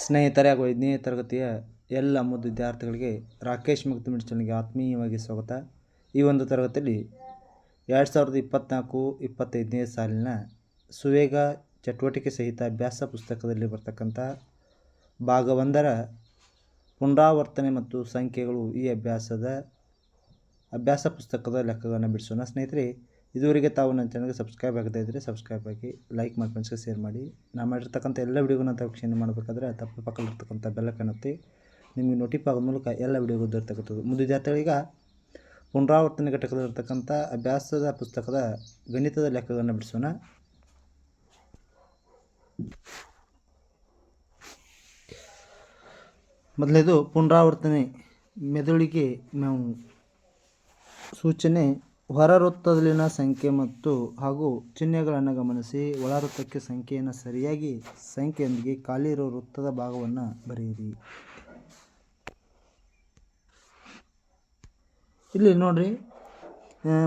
ಸ್ನೇಹಿತರೆ ಹಾಗೂ ಐದನೇ ತರಗತಿಯ ಎಲ್ಲ ಮುದ್ದು ವಿದ್ಯಾರ್ಥಿಗಳಿಗೆ ರಾಕೇಶ್ ಮುಕ್ತ ಚಾನಲ್ಗೆ ಆತ್ಮೀಯವಾಗಿ ಸ್ವಾಗತ. ಈ ಒಂದು ತರಗತಿಯಲ್ಲಿ ಎರಡು ಸಾವಿರದ ಇಪ್ಪತ್ತ್ನಾಲ್ಕು ಇಪ್ಪತ್ತೈದನೇ ಸಾಲಿನ ಸುವೇಗ ಚಟುವಟಿಕೆ ಸಹಿತ ಅಭ್ಯಾಸ ಪುಸ್ತಕದಲ್ಲಿ ಬರ್ತಕ್ಕಂಥ ಭಾಗ ಒಂದರ ಪುನರಾವರ್ತನೆ ಮತ್ತು ಸಂಖ್ಯೆಗಳು ಈ ಅಭ್ಯಾಸದ ಅಭ್ಯಾಸ ಪುಸ್ತಕದ ಲೆಕ್ಕಗಳನ್ನು ಬಿಡಿಸೋಣ. ಸ್ನೇಹಿತರೆ ಇದುವರೆಗೆ ತಾವು ನನ್ನ ಚಾನಲ್ಗೆ ಸಬ್ಸ್ಕ್ರೈಬ್ ಆಗದೇ ಇದ್ದರೆ ಸಬ್ಸ್ಕ್ರೈಬ್ ಆಗಿ ಲೈಕ್ ಮಾಡಿ ಫ್ರೆಂಡ್ಸ್ಗೆ ಶೇರ್ ಮಾಡಿ. ನಾನು ಮಾಡಿರ್ತಕ್ಕಂಥ ಎಲ್ಲ ವಿಡಿಯೋಗಳನ್ನ ತಾವು ವೀಕ್ಷಣೆ ಮಾಡಬೇಕಾದ್ರೆ ತಪ್ಪು ಪಕ್ಕದಲ್ಲಿರ್ತಕ್ಕಂಥ ಬೆಲ್ಲ ಕಾಣುತ್ತೆ ನಿಮಗೆ ನೋಟಿಫೈ ಆಗೋ ಮೂಲಕ ಎಲ್ಲ ವಿಡಿಯೋಗಳು ದೊರೆತಕ್ಕಂಥದ್ದು. ವಿದ್ಯಾರ್ಥಿಗಳೀಗ ಪುನರಾವರ್ತನೆ ಘಟಕದಲ್ಲಿರ್ತಕ್ಕಂಥ ಅಭ್ಯಾಸದ ಪುಸ್ತಕದ ಗಣಿತದ ಲೆಕ್ಕಗಳನ್ನು ಬಿಡಿಸೋಣ. ಮೊದಲೇದು ಪುನರಾವರ್ತನೆ ಮೆದುಳಿಗೆ ನಾವು ಸೂಚನೆ ಹೊರ ವೃತ್ತದಲ್ಲಿನ ಸಂಖ್ಯೆ ಮತ್ತು ಹಾಗೂ ಚಿಹ್ನೆಗಳನ್ನು ಗಮನಿಸಿ, ಒಳವೃತ್ತಕ್ಕೆ ಸಂಖ್ಯೆಯನ್ನು ಸರಿಯಾಗಿ ಸಂಖ್ಯೆಯೊಂದಿಗೆ ಖಾಲಿ ಇರುವ ವೃತ್ತದ ಭಾಗವನ್ನು ಬರೆಯಿರಿ. ಇಲ್ಲಿ ನೋಡ್ರಿ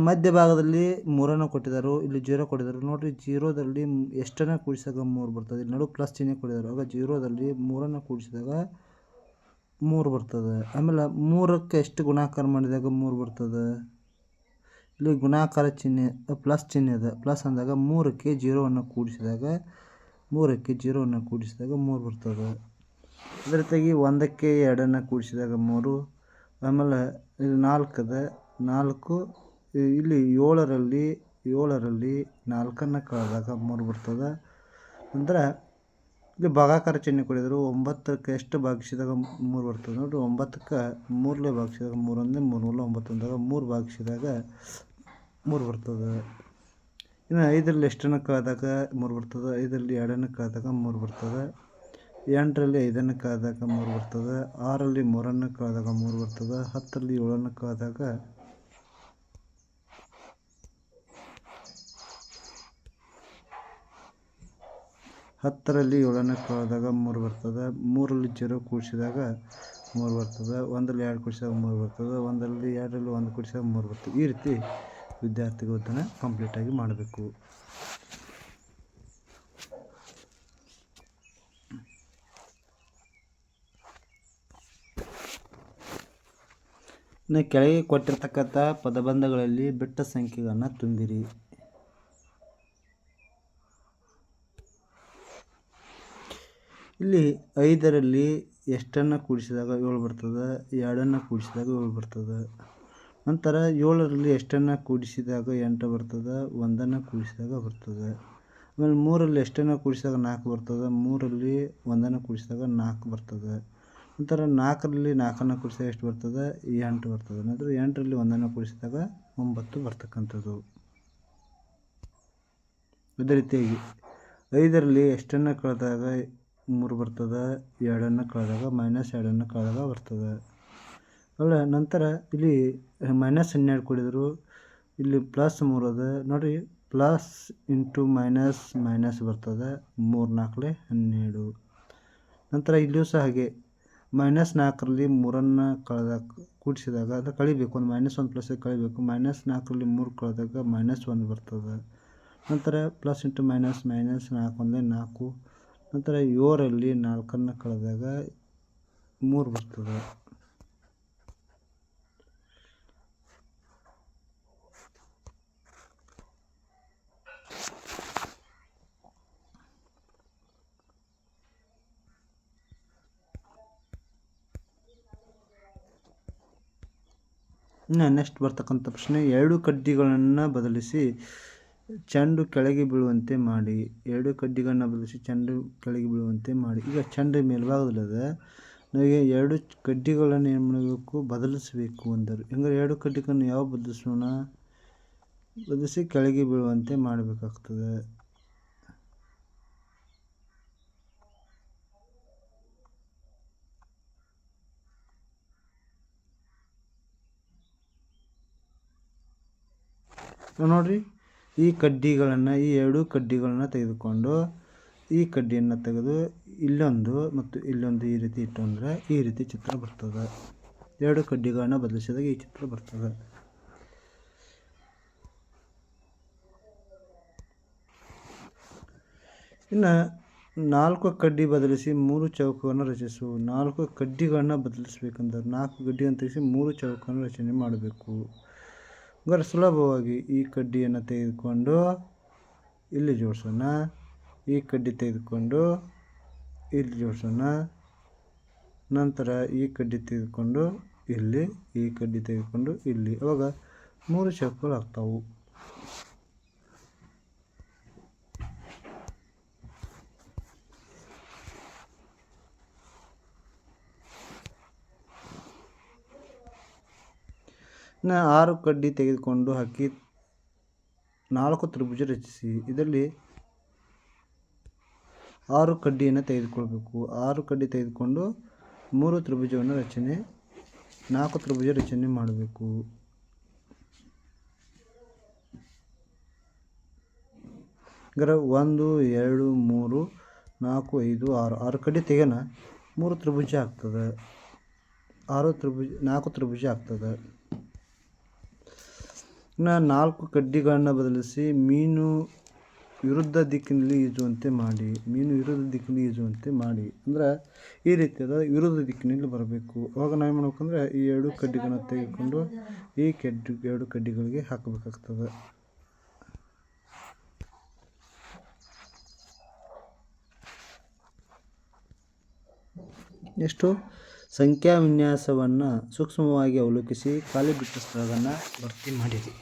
ಮಧ್ಯಭಾಗದಲ್ಲಿ ಮೂರನ್ನು ಕೊಟ್ಟಿದ್ದಾರೆ, ಇಲ್ಲಿ ಜೀರೋ ಕೊಟ್ಟಿದ್ದಾರೆ. ನೋಡ್ರಿ, ಜೀರೋದಲ್ಲಿ ಎಷ್ಟನ್ನು ಕೂಡಿಸಿದಾಗ ಮೂರು ಬರ್ತದೆ. ಇಲ್ಲಿ ನಡು ಪ್ಲಸ್ ಚಿಹ್ನೆ ಕೊಟ್ಟಿದ್ದಾರೆ. ಆಗ ಜೀರೋದಲ್ಲಿ ಮೂರನ್ನು ಕೂಡಿಸಿದಾಗ ಮೂರು ಬರ್ತದೆ. ಆಮೇಲೆ ಮೂರಕ್ಕೆ ಎಷ್ಟು ಗುಣಾಕಾರ ಮಾಡಿದಾಗ ಮೂರು ಬರ್ತದೆ? ಇಲ್ಲಿ ಗುಣಾಕಾರ ಚಿಹ್ನೆ ಪ್ಲಸ್ ಚಿಹ್ನೆ ಅದ ಪ್ಲಸ್ ಅಂದಾಗ ಮೂರಕ್ಕೆ ಜೀರೋವನ್ನು ಕೂಡಿಸಿದಾಗ, ಮೂರಕ್ಕೆ ಜೀರೋವನ್ನು ಕೂಡಿಸಿದಾಗ ಮೂರು ಬರ್ತದೆ. ಅದೇ ರೀತಿಯಾಗಿ ಒಂದಕ್ಕೆ ಎರಡನ್ನು ಕೂಡಿಸಿದಾಗ ಮೂರು. ಆಮೇಲೆ ಇಲ್ಲಿ ನಾಲ್ಕು ಅದ ನಾಲ್ಕು, ಇಲ್ಲಿ ಏಳರಲ್ಲಿ ಏಳರಲ್ಲಿ ನಾಲ್ಕನ್ನು ಕಳೆದಾಗ ಮೂರು ಬರ್ತದೆ. ನಂತರ ಇಲ್ಲಿ ಭಾಗಾಕಾರ ಚಿಹ್ನೆ ಕೊಡಿದ್ರು ಒಂಬತ್ತಕ್ಕೆ ಎಷ್ಟು ಭಾಗಿಸಿದಾಗ ಮೂರು ಬರ್ತದೆ ನೋಡಿರಿ. ಒಂಬತ್ತಕ್ಕೆ ಮೂರಲೇ ಭಾಗಿಸಿದಾಗ ಮೂರು ಒಂದೇ ಮೂರು ಮೂಲ ಒಂಬತ್ತು ಅಂದಾಗ ಮೂರು ಭಾಗಿಸಿದಾಗ ಮೂರು ಬರ್ತದೆ. ಇನ್ನು ಐದರಲ್ಲಿ ಎಷ್ಟನ್ನು ಕಳೆದಾಗ ಮೂರು ಬರ್ತದೆ. ಐದರಲ್ಲಿ ಎರಡನ್ನು ಕಳೆದಾಗ ಮೂರು ಬರ್ತದೆ. ಎಂಟರಲ್ಲಿ ಐದನ್ನು ಕಳೆದಾಗ ಮೂರು ಬರ್ತದೆ. ಆರಲ್ಲಿ ಮೂರನ್ನು ಕಳೆದಾಗ ಮೂರು ಬರ್ತದೆ. ಹತ್ತರಲ್ಲಿ ಏಳನ್ನು ಕಳೆದಾಗ ಹತ್ತರಲ್ಲಿ ಏಳನೇ ಕಳೆದಾಗ ಮೂರು ಬರ್ತದೆ ಮೂರಲ್ಲಿ ಜೀರೋ ಕೂಡಿಸಿದಾಗ ಮೂರು ಬರ್ತದೆ, ಒಂದರಲ್ಲಿ ಎರಡು ಕೂಡಿಸಿದಾಗ ಮೂರು ಬರ್ತದೆ, ಒಂದರಲ್ಲಿ ಎರಡರಲ್ಲಿ ಒಂದು ಕೂಡಿಸಿದಾಗ ಮೂರು ಬರ್ತದೆ. ಈ ರೀತಿ ವಿದ್ಯಾರ್ಥಿಗಳು ಅದನ್ನು ಕಂಪ್ಲೀಟಾಗಿ ಮಾಡಬೇಕು. ಇನ್ನು ಕೆಳಗೆ ಕೊಟ್ಟಿರ್ತಕ್ಕಂಥ ಪದಬಂಧಗಳಲ್ಲಿ ಬಿಟ್ಟ ಸಂಖ್ಯೆಗಳನ್ನು ತುಂಬಿರಿ. ಇಲ್ಲಿ ಐದರಲ್ಲಿ ಎಷ್ಟನ್ನು ಕೂಡಿಸಿದಾಗ ಏಳು ಬರ್ತದೆ, ಎರಡನ್ನು ಕೂಡಿಸಿದಾಗ ಏಳು ಬರ್ತದೆ. ನಂತರ ಏಳರಲ್ಲಿ ಎಷ್ಟನ್ನು ಕೂಡಿಸಿದಾಗ ಎಂಟು ಬರ್ತದೆ, ಒಂದನ್ನು ಕೂಡಿಸಿದಾಗ ಬರ್ತದೆ. ಆಮೇಲೆ ಮೂರಲ್ಲಿ ಎಷ್ಟನ್ನು ಕೂಡಿಸಿದಾಗ ನಾಲ್ಕು ಬರ್ತದೆ, ಮೂರಲ್ಲಿ ಒಂದನ್ನು ಕೂಡಿಸಿದಾಗ ನಾಲ್ಕು ಬರ್ತದೆ. ನಂತರ ನಾಲ್ಕರಲ್ಲಿ ನಾಲ್ಕನ್ನು ಕೂಡಿಸಿದಾಗ ಎಷ್ಟು ಬರ್ತದೆ, ಎಂಟು ಬರ್ತದೆ. ನಂತರ ಎಂಟರಲ್ಲಿ ಒಂದನ್ನು ಕೂಡಿಸಿದಾಗ ಒಂಬತ್ತು ಬರ್ತಕ್ಕಂಥದ್ದು. ಅದೇ ರೀತಿಯಾಗಿ ಐದರಲ್ಲಿ ಎಷ್ಟನ್ನು ಕಳೆದಾಗ ಮೂರು ಬರ್ತದೆ, ಎರಡನ್ನು ಕಳೆದಾಗ ಮೈನಸ್ ಎರಡನ್ನು ಕಳೆದಾಗ ಬರ್ತದೆ. ಅಲ್ಲ ನಂತರ ಇಲ್ಲಿ ಮೈನಸ್ ಹನ್ನೆರಡು ಕೊಡಿದ್ರು, ಇಲ್ಲಿ ಪ್ಲಸ್ ಮೂರು ಅದ. ನೋಡಿರಿ ಪ್ಲಸ್ ಇಂಟು ಮೈನಸ್ ಮೈನಸ್ ಬರ್ತದೆ, ಮೂರು ನಾಲ್ಕಲೆ ಹನ್ನೆರಡು. ನಂತರ ಇಲ್ಲಿಯೂ ಸಹ ಹಾಗೆ ಮೈನಸ್ ನಾಲ್ಕರಲ್ಲಿ ಮೂರನ್ನು ಕಳೆದಾಗ ಕೂಡಿಸಿದಾಗ ಅದು ಕಳಿಬೇಕು, ಒಂದು ಮೈನಸ್ ಒಂದು ಪ್ಲಸ್ ಕಳಿಬೇಕು ಮೈನಸ್ ನಾಲ್ಕರಲ್ಲಿ ಮೂರು ಕಳೆದಾಗ ಮೈನಸ್ ಒಂದು ಬರ್ತದೆ. ನಂತರ ಪ್ಲಸ್ ಇಂಟು ಮೈನಸ್ ಮೈನಸ್ ನಾಲ್ಕು ಒಂದೇ ನಾಲ್ಕು. ನಂತರ ಏಳರಲ್ಲಿ ನಾಲ್ಕನ್ನು ಕಳೆದಾಗ ಮೂರು ಬರ್ತದೆ. ಇನ್ನು ನೆಕ್ಸ್ಟ್ ಬರ್ತಕ್ಕಂಥ ಪ್ರಶ್ನೆ ಎರಡು ಕಡ್ಡಿಗಳನ್ನು ಬದಲಿಸಿ ಚೆಂಡು ಕೆಳಗೆ ಬೀಳುವಂತೆ ಮಾಡಿ, ಎರಡು ಕಡ್ಡಿಗಳನ್ನ ಬದಲಿಸಿ ಚೆಂಡು ಕೆಳಗೆ ಬೀಳುವಂತೆ ಮಾಡಿ. ಈಗ ಚೆಂಡು ಮೇಲ್ಭಾಗದಲ್ಲದ. ನಮಗೆ ಎರಡು ಕಡ್ಡಿಗಳನ್ನು ಏನು ಮಾಡಬೇಕು? ಬದಲಿಸಬೇಕು ಅಂದರು. ಹಂಗಾರೆ ಎರಡು ಕಡ್ಡಿಗಳನ್ನು ಯಾವ ಬದಲಿಸೋಣ? ಬದಲಿಸಿ ಕೆಳಗೆ ಬೀಳುವಂತೆ ಮಾಡಬೇಕಾಗ್ತದೆ. ನೋಡ್ರಿ. ಈ ಕಡ್ಡಿಗಳನ್ನು, ಈ ಎರಡು ಕಡ್ಡಿಗಳನ್ನು ತೆಗೆದುಕೊಂಡು ಈ ಕಡ್ಡಿಯನ್ನು ತೆಗೆದು ಇಲ್ಲೊಂದು ಮತ್ತು ಇಲ್ಲೊಂದು ಈ ರೀತಿ ಇಟ್ಟು ಅಂದರೆ ಈ ರೀತಿ ಚಿತ್ರ ಬರ್ತದೆ. ಎರಡು ಕಡ್ಡಿಗಳನ್ನು ಬದಲಿಸಿದಾಗ ಈ ಚಿತ್ರ ಬರ್ತದೆ. ಇನ್ನು ನಾಲ್ಕು ಕಡ್ಡಿ ಬದಲಿಸಿ ಮೂರು ಚೌಕವನ್ನು ರಚಿಸು. ನಾಲ್ಕು ಕಡ್ಡಿಗಳನ್ನು ಬದಲಿಸ್ಬೇಕಂದ್ರೆ ನಾಲ್ಕು ಕಡ್ಡಿಯನ್ನು ತೆಗೆಸಿ ಮೂರು ಚೌಕವನ್ನು ರಚನೆ ಮಾಡಬೇಕು. ಹಂಗಾರೆ ಸುಲಭವಾಗಿ ಈ ಕಡ್ಡಿಯನ್ನು ತೆಗೆದುಕೊಂಡು ಇಲ್ಲಿ ಜೋಡಿಸೋಣ. ಈ ಕಡ್ಡಿ ತೆಗೆದುಕೊಂಡು ಇಲ್ಲಿ ಜೋಡಿಸೋಣ. ನಂತರ ಈ ಕಡ್ಡಿ ತೆಗೆದುಕೊಂಡು ಇಲ್ಲಿ, ಈ ಕಡ್ಡಿ ತೆಗೆದುಕೊಂಡು ಇಲ್ಲಿ. ಅವಾಗ ಮೂರು ಚೌಕಗಳು ಆಗ್ತಾವು. ಇನ್ನು ಆರು ಕಡ್ಡಿ ತೆಗೆದುಕೊಂಡು ಹಾಕಿ ನಾಲ್ಕು ತ್ರಿಭುಜ ರಚಿಸಿ. ಇದರಲ್ಲಿ ಆರು ಕಡ್ಡಿಯನ್ನು ತೆಗೆದುಕೊಳ್ಬೇಕು. ಆರು ಕಡ್ಡಿ ತೆಗೆದುಕೊಂಡು ಮೂರು ತ್ರಿಭುಜವನ್ನು ರಚನೆ, ನಾಲ್ಕು ತ್ರಿಭುಜ ರಚನೆ ಮಾಡಬೇಕು. ಇದರ ಒಂದು, ಎರಡು, ಮೂರು, ನಾಲ್ಕು, ಐದು, ಆರು ಆರು ಕಡ್ಡಿ ತೆಗೆನ ಮೂರು ತ್ರಿಭುಜ ಆಗ್ತದೆ. ಆರು ತ್ರಿಭುಜ, ನಾಲ್ಕು ತ್ರಿಭುಜ ಆಗ್ತದೆ. ಇನ್ನು ನಾಲ್ಕು ಕಡ್ಡಿಗಳನ್ನು ಬದಲಿಸಿ ಮೀನು ವಿರುದ್ಧ ದಿಕ್ಕಿನಲ್ಲಿ ಈಜುವಂತೆ ಮಾಡಿ, ಮೀನು ವಿರುದ್ಧ ದಿಕ್ಕಿನಲ್ಲಿ ಈಜುವಂತೆ ಮಾಡಿ. ಅಂದ್ರೆ ಈ ರೀತಿಯಾದ ವಿರುದ್ಧ ದಿಕ್ಕಿನಲ್ಲಿ ಬರಬೇಕು. ಅವಾಗ ನಾವು ಏನು ಮಾಡ್ಬೇಕಂದ್ರೆ ಈ ಎರಡು ಕಡ್ಡಿಗಳನ್ನು ತೆಗೆದುಕೊಂಡು ಈ ಕಡ್ಡಿ, ಎರಡು ಕಡ್ಡಿಗಳಿಗೆ ಹಾಕಬೇಕಾಗ್ತದೆ. ನೆಕ್ಸ್ಟು ಸಂಖ್ಯಾ ವಿನ್ಯಾಸವನ್ನು ಸೂಕ್ಷ್ಮವಾಗಿ ಅವಲೋಕಿಸಿ ಖಾಲಿ ಬಿಟ್ಟ ಸ್ಥಳವನ್ನು ಭರ್ತಿ ಮಾಡಿರಿ.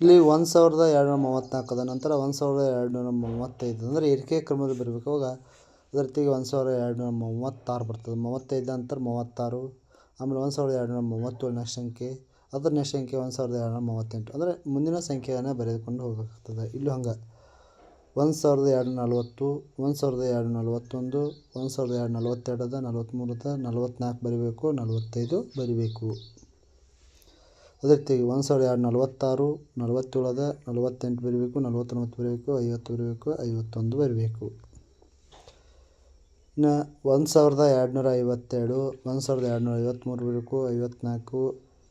ಇಲ್ಲಿ ಒಂದು ಸಾವಿರದ ಎರಡುನೂರ ಮೂವತ್ತ್ನಾಲ್ಕದ ನಂತರ ಒಂದು ಸಾವಿರದ ಎರಡುನೂರ ಮೂವತ್ತೈದು ಅಂದರೆ ಏರಿಕೆ ಕ್ರಮದಲ್ಲಿ ಬರಬೇಕು. ಅವಾಗ ಅದರ ಜೊತೆಗೆ ಒಂದು ಸಾವಿರದ ಎರಡುನೂರ ಮೂವತ್ತಾರು ಬರ್ತದೆ. ಮೂವತ್ತೈದು ನಂತರ ಮೂವತ್ತಾರು, ಆಮೇಲೆ ಒಂದು ಸಾವಿರದ ಎರಡುನೂರ ಮೂವತ್ತೇಳು ನೆಕ್ಸ್ಟ್ ಸಂಖ್ಯೆ ಅದರ ನೆಕ್ಸ್ಟ್ ಸಂಖ್ಯೆ ಒಂದು ಸಾವಿರದ ಎರಡುನೂರ ಮೂವತ್ತೆಂಟು. ಅಂದರೆ ಮುಂದಿನ ಸಂಖ್ಯೆಯನ್ನು ಬರೆದುಕೊಂಡು ಹೋಗಬೇಕಾಗ್ತದೆ. ಇಲ್ಲೂ ಹಂಗೆ. ಒಂದು ಸಾವಿರದ ಎರಡು ನಲವತ್ತು ಒಂದು ಸಾವಿರದ ಎರಡು ನಲವತ್ತೊಂದು ಒಂದು ಸಾವಿರದ ಎರಡು ನಲವತ್ತೆರಡದ ನಲವತ್ಮೂರದ ನಲವತ್ತ್ನಾಲ್ಕು ಬರೀಬೇಕು, ನಲ್ವತ್ತೈದು ಬರಿಬೇಕು. ಅದೇ ರೀತಿ ಒಂದು ಸಾವಿರದ ಎರಡು ನಲವತ್ತಾರು ನಲವತ್ತೇಳದ ನಲ್ವತ್ತೆಂಟು ಬರಿಬೇಕು, ನಲ್ವತ್ತೊಂಬತ್ತು ಬರಿಬೇಕು, ಐವತ್ತು ಬರಿಬೇಕು, ಐವತ್ತೊಂದು ಬರಿಬೇಕು. ಇನ್ನು ಒಂದು ಸಾವಿರದ ಎರಡುನೂರ ಐವತ್ತೆರಡು ಒಂದು ಸಾವಿರದ ಎರಡುನೂರ ಐವತ್ತ್ಮೂರು ಬರಬೇಕು ಐವತ್ತ್ನಾಲ್ಕು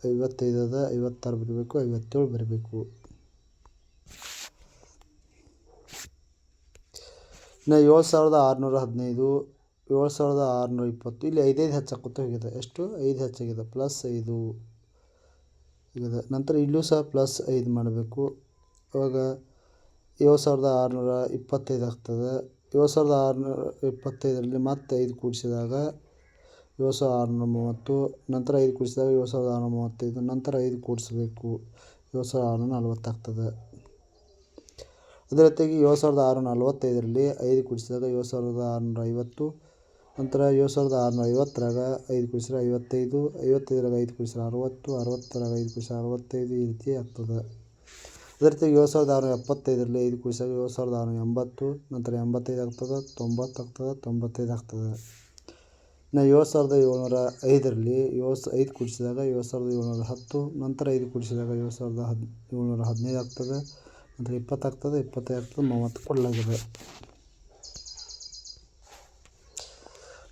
ಐವತ್ತೈದದ ಐವತ್ತಾರು ಬರಬೇಕು, ಐವತ್ತೇಳು ಬರಿಬೇಕು. ಇನ್ನು ಏಳು ಸಾವಿರದ ಆರುನೂರ ಹದಿನೈದು, ಏಳು ಸಾವಿರದ ಆರುನೂರ ಇಪ್ಪತ್ತು, ಇಲ್ಲಿ ಐದೈದು ಹೆಚ್ಚಾಕೋತ ಹೋಗಿದೆ. ಎಷ್ಟು? ಐದು ಹೆಚ್ಚಾಗಿದೆ. ಪ್ಲಸ್ ಐದು. ಇದೆ ನಂತರ ಇಲ್ಲೂ ಸಹ ಪ್ಲಸ್ ಐದು ಮಾಡಬೇಕು. ಇವಾಗ ಏಳು ಸಾವಿರದ ಆರುನೂರ ಇಪ್ಪತ್ತೈದು ಆಗ್ತದೆ. ಏಳು ಸಾವಿರದ ಆರುನೂರ ಇಪ್ಪತ್ತೈದರಲ್ಲಿ ಮತ್ತೆ ಐದು ಕೂಡಿಸಿದಾಗ ಏಳು ಸಾವಿರದ ಆರುನೂರ ಮೂವತ್ತು, ನಂತರ ಐದು ಕೂಡಿಸಿದಾಗ ಏಳು ಸಾವಿರದ ಆರುನೂರ ಮೂವತ್ತೈದು, ನಂತರ ಐದು ಕೂಡಿಸಬೇಕು. ಏಳು ಸಾವಿರದ ಆರುನೂರ ನಲ್ವತ್ತಾಗ್ತದೆ ಅದೇ ರೀತಿಯಾಗಿ ಏಳು ಸಾವಿರದ ಆರುನೂರ ನಲ್ವತ್ತೈದರಲ್ಲಿ ಐದು ಕೂಡಿಸಿದಾಗ ಏಳು ಸಾವಿರದ ಆರುನೂರ ಐವತ್ತು ನಂತರ ಏಳು ಸಾವಿರದ ಆರುನೂರ ಐವತ್ತರಾಗ ಐದು ಕುಡಿಸಿದ್ರೆ ಐವತ್ತೈದು, ಐವತ್ತೈದರಾಗ ಐದು ಕುಡಿಸಿದ್ರೆ ಅರುವತ್ತು, ಅರವತ್ತರಾಗ ಐದು ಕೂಡಿಸಿದ್ರೆ ಅರವತ್ತೈದು ಈ ರೀತಿ ಆಗ್ತದೆ. ಅದೇ ರೀತಿಯಾಗಿ ಏಳು ಸಾವಿರದ ಆರುನೂರ ಎಪ್ಪತ್ತೈದರಲ್ಲಿ ಐದು ಕೂಡಿಸಿದಾಗ ಏಳು ಸಾವಿರದ ಆರುನೂರ ಎಂಬತ್ತು ನಂತರ ಎಂಬತ್ತೈದು ಆಗ್ತದೆ, ತೊಂಬತ್ತು ಆಗ್ತದೆ, ತೊಂಬತ್ತೈದು ಆಗ್ತದೆ. ಇನ್ನು ಏಳು ಸಾವಿರದ ಏಳ್ನೂರ ಐದರಲ್ಲಿ ಏಳು ಸ ಐದು ಕೂಡಿಸಿದಾಗ ಏಳು ಸಾವಿರದ ಏಳ್ನೂರ ಹತ್ತು ನಂತರ ಐದು ಕೂಡಿಸಿದಾಗ ಏಳು ಸಾವಿರದ ಹದ್ ಏಳ್ನೂರ ಹದಿನೈದು ಆಗ್ತದೆ. ನಂತರ ಇಪ್ಪತ್ತಾಗ್ತದೆ, ಇಪ್ಪತ್ತೈದು, ಮೂವತ್ತು ಕೊಡಲಾಗಿದೆ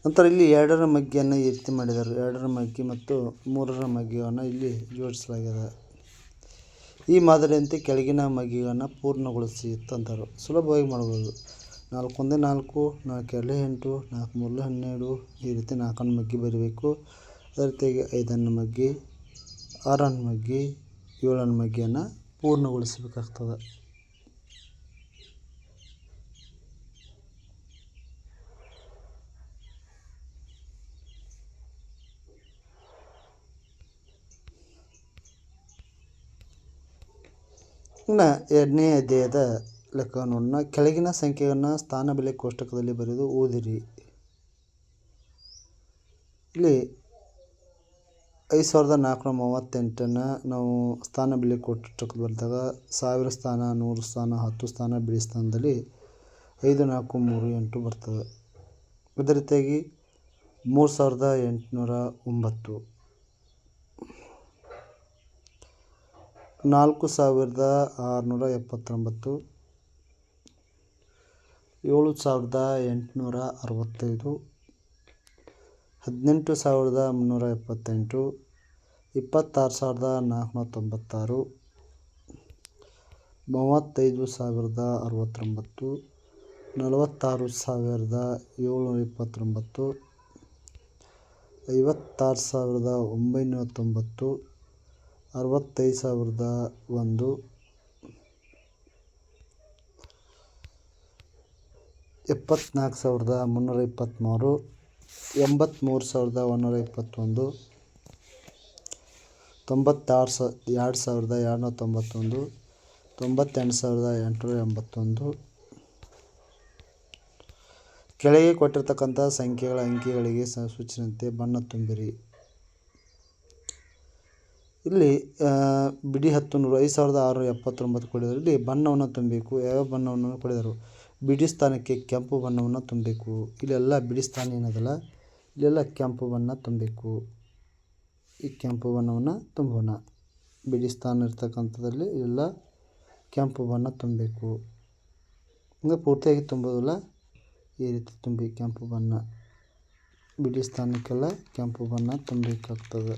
ನಂತರ ಇಲ್ಲಿ ಎರಡರ ಮಗ್ಗಿಯನ್ನು ಈ ರೀತಿ ಮಾಡಿದ್ದಾರೆ. ಎರಡರ ಮಗ್ಗಿ ಮತ್ತು ಮೂರರ ಮಗ್ಗಿಯನ್ನು ಇಲ್ಲಿ ಜೋಡಿಸಲಾಗಿದೆ. ಈ ಮಾದರಿಯಂತೆ ಕೆಳಗಿನ ಮಗ್ಗಿಗಳನ್ನು ಪೂರ್ಣಗೊಳಿಸಿ ತಂದರು ಸುಲಭವಾಗಿ ಮಾಡ್ಬೋದು ನಾಲ್ಕೊಂದೇ, ನಾಲ್ಕು ನಾಲ್ಕು, ಎರಡು, ಎಂಟು, ನಾಲ್ಕು, ಮೂರು, ಹನ್ನೆರಡು ಈ ರೀತಿ ನಾಲ್ಕನ್ನು ಮಗ್ಗಿ ಬರೀಬೇಕು. ಅದೇ ರೀತಿಯಾಗಿ ಐದನ್ನು ಮಗ್ಗಿ, ಆರನ್ನು ಮಗ್ಗಿ, ಏಳನ್ನು ಮಗ್ಗಿಯನ್ನು ಪೂರ್ಣಗೊಳಿಸಬೇಕಾಗ್ತದೆ. ಇನ್ನು ಎರಡನೇ ಅಧ್ಯಾಯದ ಲೆಕ್ಕವನ್ನು ಕೆಳಗಿನ ಸಂಖ್ಯೆಯನ್ನು ಸ್ಥಾನ, ಬೆಲೆ, ಕೋಷ್ಟಕದಲ್ಲಿ ಬರೆದು ಓದಿರಿ. ಇಲ್ಲಿ ಐದು ಸಾವಿರದ ನಾಲ್ಕುನೂರ ಮೂವತ್ತೆಂಟನ್ನು ನಾವು ಸ್ಥಾನ, ಬೆಲೆ ಕೋಷ್ಟಕ ಬರೆದಾಗ ಸಾವಿರ ಸ್ಥಾನ, ನೂರು ಸ್ಥಾನ, ಹತ್ತು ಸ್ಥಾನ ಬಿಡಿ ಸ್ಥಾನದಲ್ಲಿ ಐದು, ನಾಲ್ಕು, ಮೂರು, ಎಂಟು ಬರ್ತದೆ. ಅದೇ ರೀತಿಯಾಗಿ ಮೂರು ಸಾವಿರದ ಎಂಟುನೂರ ಒಂಬತ್ತು. ನಾಲ್ಕು ಸಾವಿರದ ಆರುನೂರ ಎಪ್ಪತ್ತೊಂಬತ್ತು, ಏಳು ಸಾವಿರದ ಎಂಟುನೂರ ಅರವತ್ತೈದು, ಹದಿನೆಂಟು ಸಾವಿರದ ಮುನ್ನೂರ ಎಪ್ಪತ್ತೆಂಟು, ಇಪ್ಪತ್ತಾರು ಸಾವಿರದ ನಾಲ್ಕುನೂರ ತೊಂಬತ್ತಾರು, ಮೂವತ್ತೈದು ಸಾವಿರದ ಅರವತ್ತೊಂಬತ್ತು, ನಲವತ್ತಾರು ಸಾವಿರದ ಏಳ್ನೂರ ಇಪ್ಪತ್ತೊಂಬತ್ತು, ಐವತ್ತಾರು ಸಾವಿರದ ಒಂಬೈನೂರ ತೊಂಬತ್ತು ಅರವತ್ತೈದು ಸಾವಿರದ ಒಂದು. ಎಪ್ಪತ್ನಾಲ್ಕು ಸಾವಿರದ ಮುನ್ನೂರ ಇಪ್ಪತ್ತ್ಮೂರು. ಎಂಬತ್ತ್ಮೂರು ಸಾವಿರದ ಒಂದುನೂರ ಇಪ್ಪತ್ತೊಂದು. ತೊಂಬತ್ತಾರು ಸ, ಎರಡು ಸಾವಿರದ ಎರಡುನೂರ ತೊಂಬತ್ತೊಂದು. ತೊಂಬತ್ತೆಂಟು ಸಾವಿರದ ಎಂಟುನೂರ ಎಂಬತ್ತೊಂದು. ಕೆಳಗೆ ಕೊಟ್ಟಿರ್ತಕ್ಕಂಥ ಸಂಖ್ಯೆಗಳ ಅಂಕಿಗಳಿಗೆ ಸ ಸೂಚನೆಯಂತೆ ಬಣ್ಣ ತುಂಬಿರಿ. ಇಲ್ಲಿ ಬಿಡಿ ಹತ್ತು ನೂರು ಐದು ಸಾವಿರದ ಆರುನೂರ ಎಪ್ಪತ್ತೊಂಬತ್ತು ಕೊಡಿದರು ಇಲ್ಲಿ ಬಣ್ಣವನ್ನು ತುಂಬಬೇಕು ಯಾವ ಬಣ್ಣವನ್ನು ಕೊಡಿದರು? ಬಿಡಿ ಸ್ಥಾನಕ್ಕೆ ಕೆಂಪು ಬಣ್ಣವನ್ನು ತುಂಬಬೇಕು ಇಲ್ಲೆಲ್ಲ ಬಿಡಿ ಸ್ಥಾನ ಏನದಲ್ಲ? ಇಲ್ಲೆಲ್ಲ ಕೆಂಪು ಬಣ್ಣ ತುಂಬಬೇಕು ಈ ಕೆಂಪು ಬಣ್ಣವನ್ನು ತುಂಬೋಣ. ಬಿಡಿ ಸ್ಥಾನ ಇರ್ತಕ್ಕಂಥದ್ರಲ್ಲಿ ಇಲ್ಲೆಲ್ಲ ಕೆಂಪು ಬಣ್ಣ ತುಂಬಬೇಕು ಅಂದರೆ ಪೂರ್ತಿಯಾಗಿ ತುಂಬೋದಿಲ್ಲ? ಈ ರೀತಿ ತುಂಬಿ ಕೆಂಪು ಬಣ್ಣ. ಬಿಡಿ ಸ್ಥಾನಕ್ಕೆಲ್ಲ ಕೆಂಪು ಬಣ್ಣ ತುಂಬಬೇಕಾಗ್ತದೆ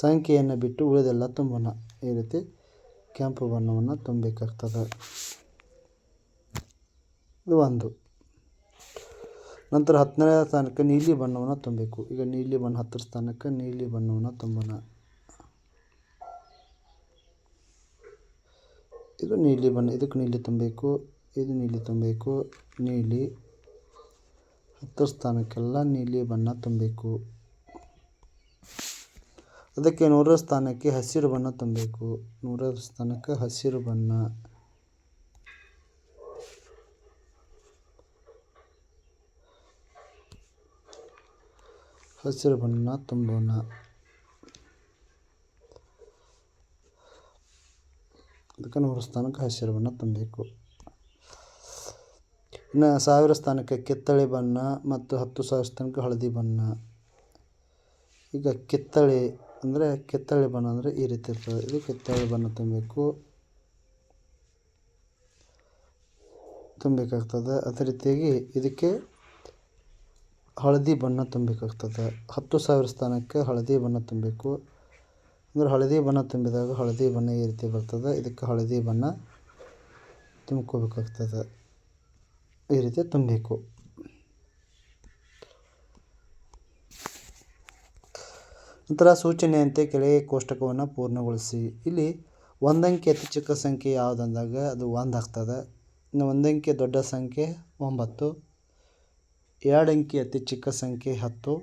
ಸಂಖ್ಯೆಯನ್ನು ಬಿಟ್ಟು ಉಳಿದೆಲ್ಲ ತುಂಬೋಣ ಈ ರೀತಿ ಕೆಂಪು ಬಣ್ಣವನ್ನು ತುಂಬಬೇಕಾಗ್ತದೆ. ಇದು ಒಂದು. ನಂತರ ಹತ್ತನೇ ಸ್ಥಾನಕ್ಕೆ ನೀಲಿ ಬಣ್ಣವನ್ನು ತುಂಬಬೇಕು. ಈಗ ನೀಲಿ ಬಣ್ಣ ಹತ್ತರ ಸ್ಥಾನಕ್ಕೆ ನೀಲಿ ಬಣ್ಣವನ್ನು ತುಂಬೋಣ ಇದು ನೀಲಿ ಬಣ್ಣ, ಇದಕ್ಕೆ ನೀಲಿ ತುಂಬಬೇಕು, ಇದು ನೀಲಿ ತುಂಬಬೇಕು, ನೀಲಿ. ಹತ್ತರ ಸ್ಥಾನಕ್ಕೆಲ್ಲ ನೀಲಿ ಬಣ್ಣ ತುಂಬಬೇಕು. ಅದಕ್ಕೆ ನೂರರ ಸ್ಥಾನಕ್ಕೆ ಹಸಿರು ಬಣ್ಣ ತುಂಬಬೇಕು. ನೂರರ ಸ್ಥಾನಕ್ಕೆ ಹಸಿರು ಬಣ್ಣ. ಹಸಿರು ಬಣ್ಣ ತುಂಬೋಣ. ಅದಕ್ಕೆ ನೂರು ಸ್ಥಾನಕ್ಕೆ ಹಸಿರು ಬಣ್ಣ ತುಂಬಬೇಕು. ಇನ್ನು ಸಾವಿರ ಸ್ಥಾನಕ್ಕೆ ಕಿತ್ತಳೆ ಬಣ್ಣ ಮತ್ತು ಹತ್ತು ಸಾವಿರ ಸ್ಥಾನಕ್ಕೆ ಹಳದಿ ಬಣ್ಣ. ಈಗ ಕಿತ್ತಳೆ ಅಂದರೆ ಕಿತ್ತಳೆ ಬಣ್ಣ ಅಂದರೆ ಈ ರೀತಿ ಇರ್ತದೆ. ಇದು ಕಿತ್ತಳೆ ಬಣ್ಣ ತುಂಬಬೇಕು. ತುಂಬಬೇಕಾಗ್ತದೆ. ಅದೇ ರೀತಿಯಾಗಿ ಇದಕ್ಕೆ ಹಳದಿ ಬಣ್ಣ ತುಂಬಬೇಕಾಗ್ತದೆ. ಹತ್ತು ಸಾವಿರ ಸ್ಥಾನಕ್ಕೆ ಹಳದಿ ಬಣ್ಣ ತುಂಬಬೇಕು. ಅಂದರೆ ಹಳದಿ ಬಣ್ಣ ತುಂಬಿದಾಗ ಹಳದಿ ಬಣ್ಣ ಈ ರೀತಿ ಬರ್ತದೆ. ಇದಕ್ಕೆ ಹಳದಿ ಬಣ್ಣ ತುಂಬ್ಕೋಬೇಕಾಗ್ತದೆ. ಈ ರೀತಿ ತುಂಬಬೇಕು. ನಂತರ ಸೂಚನೆಯಂತೆ ಕೆಳಗೆ ಕೋಷ್ಟಕವನ್ನು ಪೂರ್ಣಗೊಳಿಸಿ. ಇಲ್ಲಿ ಒಂದಂಕೆ ಅತಿ ಚಿಕ್ಕ ಸಂಖ್ಯೆ ಯಾವುದಂದಾಗ ಅದು ಒಂದು ಆಗ್ತದೆ. ಇನ್ನು ಒಂದಂಕೆ ದೊಡ್ಡ ಸಂಖ್ಯೆ ಒಂಬತ್ತು. ಎರಡು ಅಂಕಿ ಅತಿ ಚಿಕ್ಕ ಸಂಖ್ಯೆ ಹತ್ತು.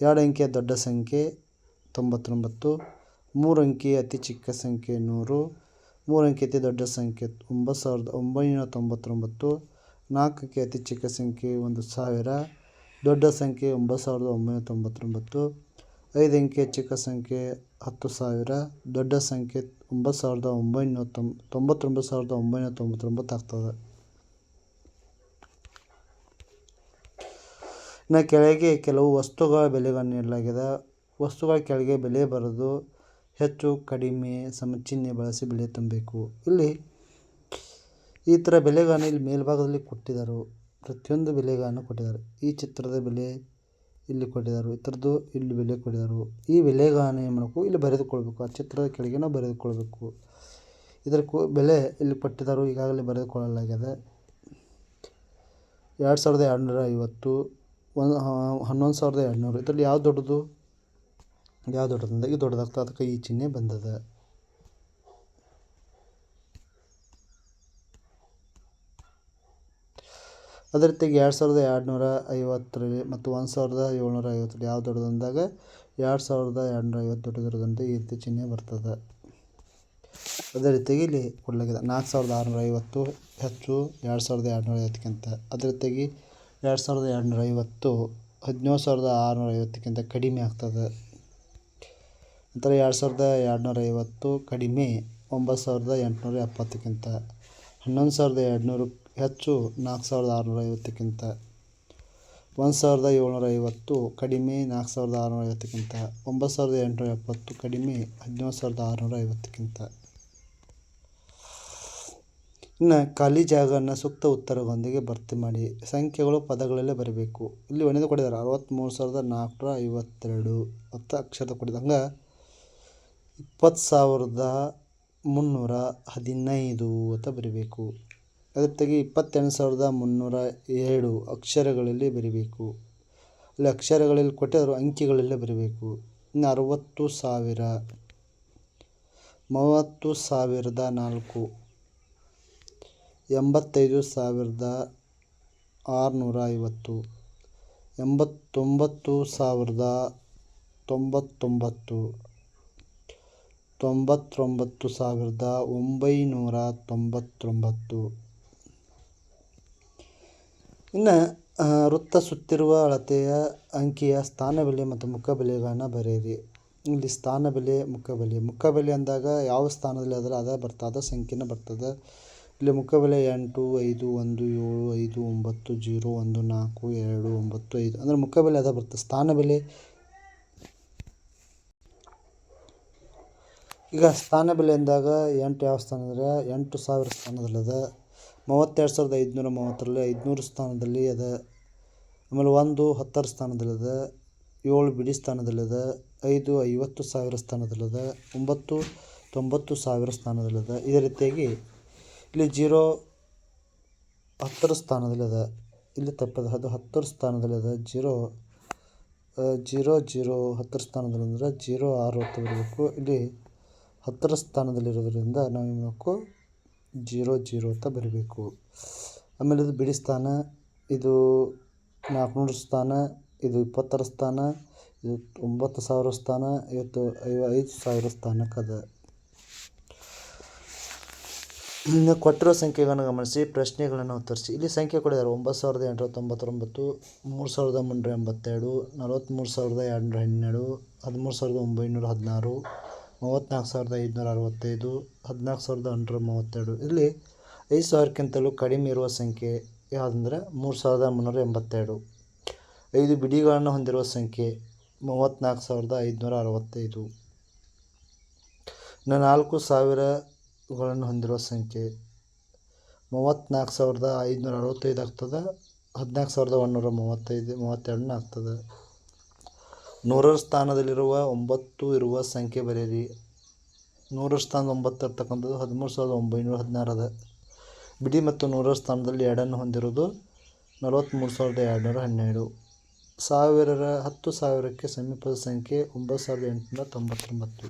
ಎರಡು ದೊಡ್ಡ ಸಂಖ್ಯೆ ತೊಂಬತ್ತೊಂಬತ್ತು. ಮೂರು ಅಂಕಿ ಅತಿ ಚಿಕ್ಕ ಸಂಖ್ಯೆ ನೂರು. ಮೂರು ಅಂಕಿ ಅತಿ ದೊಡ್ಡ ಸಂಖ್ಯೆ ಒಂಬತ್ತು ಸಾವಿರದ ಒಂಬೈನೂರ ತೊಂಬತ್ತೊಂಬತ್ತು. ನಾಲ್ಕಕ್ಕೆ ಅತಿ ಚಿಕ್ಕ ಸಂಖ್ಯೆ ಒಂದು ಸಾವಿರ. ದೊಡ್ಡ ಸಂಖ್ಯೆ ಒಂಬತ್ತು ಸಾವಿರದ ಒಂಬೈನೂರ ತೊಂಬತ್ತೊಂಬತ್ತು, ಐದು ಅಂಕೆ, ಚಿಕ್ಕ ಸಂಖ್ಯೆ ಹತ್ತು ಸಾವಿರ, ದೊಡ್ಡ ಸಂಖ್ಯೆ ಒಂಬತ್ತು ಸಾವಿರದ ಒಂಬೈನೂರ ತೊಂಬ ತೊಂಬತ್ತೊಂಬತ್ತು ಸಾವಿರದ ಒಂಬೈನೂರ ತೊಂಬತ್ತೊಂಬತ್ತು ಆಗ್ತದೆ. ಇನ್ನು ಕೆಳಗೆ ಕೆಲವು ವಸ್ತುಗಳ ಬೆಲೆಗಳನ್ನು ನೀಡಲಾಗಿದೆ ವಸ್ತುಗಳ ಕೆಳಗೆ ಬೆಲೆ ಬರೆದು ಹೆಚ್ಚು ಕಡಿಮೆ ಸಮಚಿಹ್ನೆ ಬಳಸಿ ಬೆಲೆ ತುಂಬಬೇಕು. ಇಲ್ಲಿ ಈ ಥರ ಬೆಲೆಗಳನ್ನು ಇಲ್ಲಿ ಮೇಲ್ಭಾಗದಲ್ಲಿ ಕೊಟ್ಟಿದ್ದಾರೆ. ಪ್ರತಿಯೊಂದು ಬೆಲೆಗಳನ್ನು ಕೊಟ್ಟಿದ್ದಾರೆ. ಈ ಚಿತ್ರದ ಬೆಲೆ ಇಲ್ಲಿ ಕೊಟ್ಟಿದ್ದಾರೆ. ಈ ಥರದ್ದು ಇಲ್ಲಿ ಬೆಲೆ ಕೊಟ್ಟಿದ್ದಾರೆ. ಈ ಬೆಲೆಗಳನ್ನು ಏನು ಮಾಡಬೇಕು ಇಲ್ಲಿ ಬರೆದುಕೊಳ್ಬೇಕು. ಆ ಚಿತ್ರದ ಕೆಳಗೆ ನಾವು ಬರೆದುಕೊಳ್ಬೇಕು. ಇದರ ಕೂ ಬೆಲೆ ಇಲ್ಲಿ ಕೊಟ್ಟಿದ್ದಾರೆ. ಈಗಾಗಲೇ ಬರೆದುಕೊಳ್ಳಲಾಗಿದೆ. ಎರಡು ಸಾವಿರದ ಎರಡುನೂರ ಐವತ್ತು, ಒಂದು ಹನ್ನೊಂದು ಸಾವಿರದ ಎರಡುನೂರು. ಇದರಲ್ಲಿ ಯಾವ್ದು ದೊಡ್ಡದು? ಯಾವ್ದು ದೊಡ್ಡದು? ಅಂದಾಗ ಇದು ದೊಡ್ಡದಾಗ್ತದೆ ಅದಕ್ಕೆ ಈ ಚಿಹ್ನೆ ಬಂದದ. ಅದೇ ರೀತಿಯಾಗಿ ಎರಡು ಸಾವಿರದ ಎರಡುನೂರ ಐವತ್ತರಲ್ಲಿ ಮತ್ತು ಒಂದು ಸಾವಿರದ ಏಳ್ನೂರ ಐವತ್ತರಲ್ಲಿ ಯಾವ ದೊಡ್ಡದು ಅಂದಾಗ ಎರಡು ಸಾವಿರದ ಎರಡುನೂರ ಐವತ್ತು ದೊಡ್ಡದಿರೋದಂತೆ ಈ ರೀತಿ ಚಿಹ್ನೆ ಬರ್ತದೆ. ಅದೇ ರೀತಿಯಾಗಿ ಇಲ್ಲಿ ಕೊಡಲಾಗಿದೆ. ನಾಲ್ಕು ಸಾವಿರದ ಆರುನೂರ ಐವತ್ತು ಹೆಚ್ಚು ಎರಡು ಸಾವಿರದ ಎರಡುನೂರ ಐವತ್ತಕ್ಕಿಂತ. ಅದೇ ರೀತಿಯಾಗಿ ಎರಡು ಸಾವಿರದ ಎರಡುನೂರ ಐವತ್ತು ಹದಿನೇಳು ಸಾವಿರದ ಆರುನೂರ ಐವತ್ತಕ್ಕಿಂತ ಕಡಿಮೆ ಆಗ್ತದೆ. ನಂತರ ಎರಡು ಸಾವಿರದ ಎರಡುನೂರ ಐವತ್ತು ಕಡಿಮೆ ಒಂಬತ್ತು ಸಾವಿರದ ಎಂಟುನೂರ ಎಪ್ಪತ್ತಕ್ಕಿಂತ. ಹನ್ನೊಂದು ಸಾವಿರದ ಎರಡುನೂರು ಹೆಚ್ಚು ನಾಲ್ಕು ಸಾವಿರದ ಆರುನೂರ ಐವತ್ತಕ್ಕಿಂತ ಒಂದು ಸಾವಿರದ ಏಳ್ನೂರ ಐವತ್ತು ಕಡಿಮೆ ನಾಲ್ಕು ಸಾವಿರದ ಆರುನೂರ ಐವತ್ತಕ್ಕಿಂತ ಒಂಬತ್ತು ಸಾವಿರದ ಎಂಟುನೂರ ಎಪ್ಪತ್ತು ಕಡಿಮೆ ಹದಿನೇಳು ಸಾವಿರದ ಆರುನೂರ ಐವತ್ತಕ್ಕಿಂತ ಇನ್ನು ಖಾಲಿ ಜಾಗವನ್ನು ಸೂಕ್ತ ಉತ್ತರಗಳೊಂದಿಗೆ ಭರ್ತಿ ಮಾಡಿ ಸಂಖ್ಯೆಗಳು ಪದಗಳಲ್ಲೇ ಬರಬೇಕು. ಇಲ್ಲಿ ಒಣದು ಕೊಟ್ಟಿದ್ದಾರೆ ಅರವತ್ತ್ಮೂರು ಸಾವಿರದ ನಾಲ್ಕುನೂರ ಐವತ್ತೆರಡು. ಹತ್ತು ಅಕ್ಷರ ಕೊಡಿದಂಗೆ ಇಪ್ಪತ್ತು ಸಾವಿರದ ಮುನ್ನೂರ ಹದಿನೈದು ಅಂತ ಬರೀಬೇಕು. ಅದೇ ತೆಗಿ ಇಪ್ಪತ್ತೆಂಟು ಸಾವಿರದ ಮುನ್ನೂರ ಎರಡು ಅಕ್ಷರಗಳಲ್ಲಿ ಬರೀಬೇಕು. ಅಲ್ಲಿ ಅಕ್ಷರಗಳಲ್ಲಿ ಕೊಟ್ಟಿದ್ರು ಅಂಕಿಗಳಲ್ಲೇ ಬರೀಬೇಕು. ಇನ್ನು ಅರುವತ್ತು ಸಾವಿರ, ಮೂವತ್ತು ಸಾವಿರದ ನಾಲ್ಕು, ಎಂಬತ್ತೈದು ಸಾವಿರದ ಆರುನೂರ ಐವತ್ತು, ಎಂಬತ್ತೊಂಬತ್ತು ಸಾವಿರದ ತೊಂಬತ್ತೊಂಬತ್ತು ತೊಂಬತ್ತೊಂಬತ್ತು ಸಾವಿರದ ಒಂಬೈನೂರ ತೊಂಬತ್ತೊಂಬತ್ತು. ಇನ್ನು ವೃತ್ತ ಸುತ್ತಿರುವ ಅಳತೆಯ ಅಂಕಿಯ ಸ್ಥಾನಬೆಲೆ ಮತ್ತು ಮುಖಬೆಲೆಗಳನ್ನ ಬರೆಯಿರಿ. ಇಲ್ಲಿ ಸ್ಥಾನಬೆಲೆ ಮುಖಬೆಲೆ ಮುಖಬೆಲೆ ಅಂದಾಗ ಯಾವ ಸ್ಥಾನದಲ್ಲಿ ಅದರ ಅದ ಬರ್ತದೆ, ಸಂಖ್ಯೆನ ಬರ್ತದೆ. ಇಲ್ಲಿ ಮುಖಬೆಲೆ ಎಂಟು, ಐದು, ಒಂದು, ಏಳು, ಐದು, ಒಂಬತ್ತು, ಜೀರೋ, ಒಂದು, ನಾಲ್ಕು, ಎರಡು, ಒಂಬತ್ತು, ಐದು. ಅಂದರೆ ಮುಖಬೆಲೆ ಅದ ಬರ್ತದೆ ಸ್ಥಾನಬೆಲೆ ಈಗ ಸ್ಥಾನಬೆಲೆ ಅಂದಾಗ ಎಂಟು ಯಾವ ಸ್ಥಾನ ಅಂದರೆ ಎಂಟು ಸಾವಿರ ಸ್ಥಾನದಲ್ಲದ ಮೂವತ್ತೆರಡು ಸಾವಿರದ ಐದುನೂರ ಮೂವತ್ತರಲ್ಲಿ ಐದುನೂರು ಸ್ಥಾನದಲ್ಲಿ ಅದ. ಆಮೇಲೆ ಒಂದು ಹತ್ತರ ಸ್ಥಾನದಲ್ಲಿದೆ ಏಳು ಬಿಡಿ ಸ್ಥಾನದಲ್ಲಿದೆ ಐದು ಐವತ್ತು ಸಾವಿರ ಸ್ಥಾನದಲ್ಲಿದೆ ಒಂಬತ್ತು ತೊಂಬತ್ತು ಸಾವಿರ ಸ್ಥಾನದಲ್ಲಿದೆ ಇದೇ ರೀತಿಯಾಗಿ ಇಲ್ಲಿ ಜೀರೋ ಹತ್ತರ ಸ್ಥಾನದಲ್ಲಿದೆ ಇಲ್ಲಿ ತಪ್ಪದ ಅದು ಹತ್ತರ ಸ್ಥಾನದಲ್ಲಿದೆ ಜೀರೋ ಜೀರೋ ಜೀರೋ ಹತ್ತರ ಸ್ಥಾನದಲ್ಲಿ ಅಂದರೆ ಜೀರೋ ಆರು ಅಂತ ಬರಬೇಕು ಇಲ್ಲಿ ಹತ್ತರ ಸ್ಥಾನದಲ್ಲಿರೋದ್ರಿಂದ ನಾವು ಏನು ಮಾಡಬೇಕು? ಜೀರೋ ಜೀರೋ ಅಂತ ಬರಬೇಕು. ಆಮೇಲೆ ಇದು ಬಿಡಿ ಸ್ಥಾನ, ಇದು ನಾಲ್ಕುನೂರು ಸ್ಥಾನ, ಇದು ಇಪ್ಪತ್ತರ ಸ್ಥಾನ, ಇದು ಒಂಬತ್ತು ಸಾವಿರ ಸ್ಥಾನ, ಇವತ್ತು ಐದು ಸಾವಿರ ಸ್ಥಾನಕ್ಕದ ಇನ್ನು ಕೊಟ್ಟಿರೋ ಸಂಖ್ಯೆಗಳನ್ನು ಗಮನಿಸಿ, ಪ್ರಶ್ನೆಗಳನ್ನು ಉತ್ತರಿಸಿ. ಇಲ್ಲಿ ಸಂಖ್ಯೆ ಕೊಡಿದ್ದಾರೆ ಒಂಬತ್ತು ಸಾವಿರದ ಎಂಟುನೂರ ತೊಂಬತ್ತೊಂಬತ್ತು, ಮೂರು ಸಾವಿರದ ಮುನ್ನೂರ ಎಂಬತ್ತೆರಡು ನಲವತ್ತ್ಮೂರು ಸಾವಿರದ ಎರಡುನೂರ ಹನ್ನೆರಡು, ಹದಿಮೂರು ಸಾವಿರದ ಒಂಬೈನೂರ ಹದಿನಾರು ಮೂವತ್ತ್ನಾಲ್ಕು ಸಾವಿರದ ಐದುನೂರ ಅರವತ್ತೈದು, ಹದಿನಾಲ್ಕು ಸಾವಿರದ ಎಂಟುನೂರ ಮೂವತ್ತೆರಡು. ಇಲ್ಲಿ ಐದು ಸಾವಿರಕ್ಕಿಂತಲೂ ಕಡಿಮೆ ಇರುವ ಸಂಖ್ಯೆ ಯಾವುದಂದ್ರೆ ಮೂರು ಸಾವಿರದ ಮುನ್ನೂರ ಎಂಬತ್ತೆರಡು. ಐದು ಬಿಡಿಗಳನ್ನು ಹೊಂದಿರುವ ಸಂಖ್ಯೆ ಮೂವತ್ತ್ನಾಲ್ಕು ಸಾವಿರದ ಐದುನೂರ ಅರವತ್ತೈದು. ಇನ್ನು ನಾಲ್ಕು ಸಾವಿರಗಳನ್ನು ಹೊಂದಿರುವ ಸಂಖ್ಯೆ ಮೂವತ್ತ್ನಾಲ್ಕು ಸಾವಿರದ ಐದುನೂರ ಅರವತ್ತೈದು ಆಗ್ತದೆ, ಹದಿನಾಲ್ಕು ಸಾವಿರದ ಒಂದುನೂರ ಮೂವತ್ತೈದು, ಮೂವತ್ತೆರಡನ್ನ ಆಗ್ತದೆ. ನೂರರ ಸ್ಥಾನದಲ್ಲಿರುವ ಒಂಬತ್ತು ಇರುವ ಸಂಖ್ಯೆ ಬರೆಯಿರಿ. ನೂರರ ಸ್ಥಾನದ ಒಂಬತ್ತು ಇರ್ತಕ್ಕಂಥದ್ದು ಹದಿಮೂರು ಸಾವಿರದ ಒಂಬೈನೂರ ಹದಿನಾರದ ಬಿಡಿ ಮತ್ತು ನೂರರ ಸ್ಥಾನದಲ್ಲಿ ಎರಡನ್ನು ಹೊಂದಿರೋದು ನಲವತ್ತ್ಮೂರು ಸಾವಿರದ ಎರಡುನೂರ ಹನ್ನೆರಡು. ಸಾವಿರರ ಹತ್ತು ಸಾವಿರಕ್ಕೆ ಸಮೀಪದ ಸಂಖ್ಯೆ ಒಂಬತ್ತು ಸಾವಿರದ ಎಂಟುನೂರ ತೊಂಬತ್ತೊಂಬತ್ತು.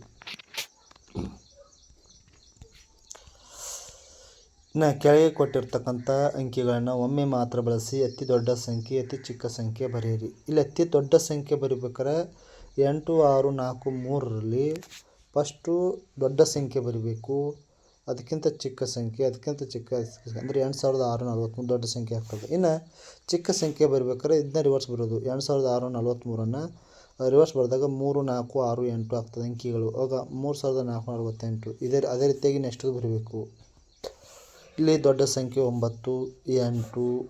ಇನ್ನು ಕೆಳಗೆ ಕೊಟ್ಟಿರ್ತಕ್ಕಂಥ ಅಂಕಿಗಳನ್ನು ಒಮ್ಮೆ ಮಾತ್ರ ಬಳಸಿ ಅತಿ ದೊಡ್ಡ ಸಂಖ್ಯೆ, ಅತಿ ಚಿಕ್ಕ ಸಂಖ್ಯೆ ಬರೆಯಿರಿ. ಇಲ್ಲಿ ಅತಿ ದೊಡ್ಡ ಸಂಖ್ಯೆ ಬರಿಬೇಕಾರೆ ಎಂಟು, ಆರು, ನಾಲ್ಕು, ಮೂರರಲ್ಲಿ ಫಸ್ಟು ದೊಡ್ಡ ಸಂಖ್ಯೆ ಬರೀಬೇಕು, ಅದಕ್ಕಿಂತ ಚಿಕ್ಕ ಸಂಖ್ಯೆ, ಅದಕ್ಕಿಂತ ಚಿಕ್ಕ ಅಂದರೆ ಎಂಟು ಸಾವಿರದ ಆರು ನಲ್ವತ್ತ್ಮೂರು ದೊಡ್ಡ ಸಂಖ್ಯೆ ಆಗ್ತದೆ. ಇನ್ನು ಚಿಕ್ಕ ಸಂಖ್ಯೆ ಬರಬೇಕಾದ್ರೆ ಇದನ್ನ ರಿವರ್ಸ್ ಬರೋದು. ಎಂಟು ಸಾವಿರದ ಆರು ನಲ್ವತ್ತ್ಮೂರನ್ನು ರಿವರ್ಸ್ ಬರೆದಾಗ ಮೂರು, ನಾಲ್ಕು, ಆರು, ಎಂಟು ಆಗ್ತದೆ ಅಂಕಿಗಳು. ಆಗ ಮೂರು ಸಾವಿರದ ನಾಲ್ಕು ಅರವತ್ತೆಂಟು. ಇದೇ, ಅದೇ ರೀತಿಯಾಗಿ ನೆಕ್ಸ್ಟ್ ಬರೀಬೇಕು. ಇಲ್ಲಿ ದೊಡ್ಡ ಸಂಖ್ಯೆ ಒಂಬತ್ತು, ಎಂಟು,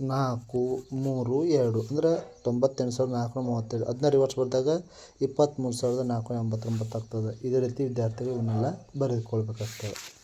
ನಾಲ್ಕು, ಮೂರು, ಎರಡು, ಅಂದರೆ ತೊಂಬತ್ತೆಂಟು ಸಾವಿರದ ನಾಲ್ಕುನೂರ ಮೂವತ್ತೇಳು. ಅದನ್ನ ರಿವರ್ಸ್ ಬರೆದಾಗ ಇಪ್ಪತ್ತ್ಮೂರು ಸಾವಿರದ ನಾಲ್ಕುನೂರ ಎಂಬತ್ತೊಂಬತ್ತು ಆಗ್ತದೆ. ಇದೇ ರೀತಿ ವಿದ್ಯಾರ್ಥಿಗಳು ಇವನ್ನೆಲ್ಲ ಬರೆದುಕೊಳ್ಬೇಕಾಗ್ತದೆ.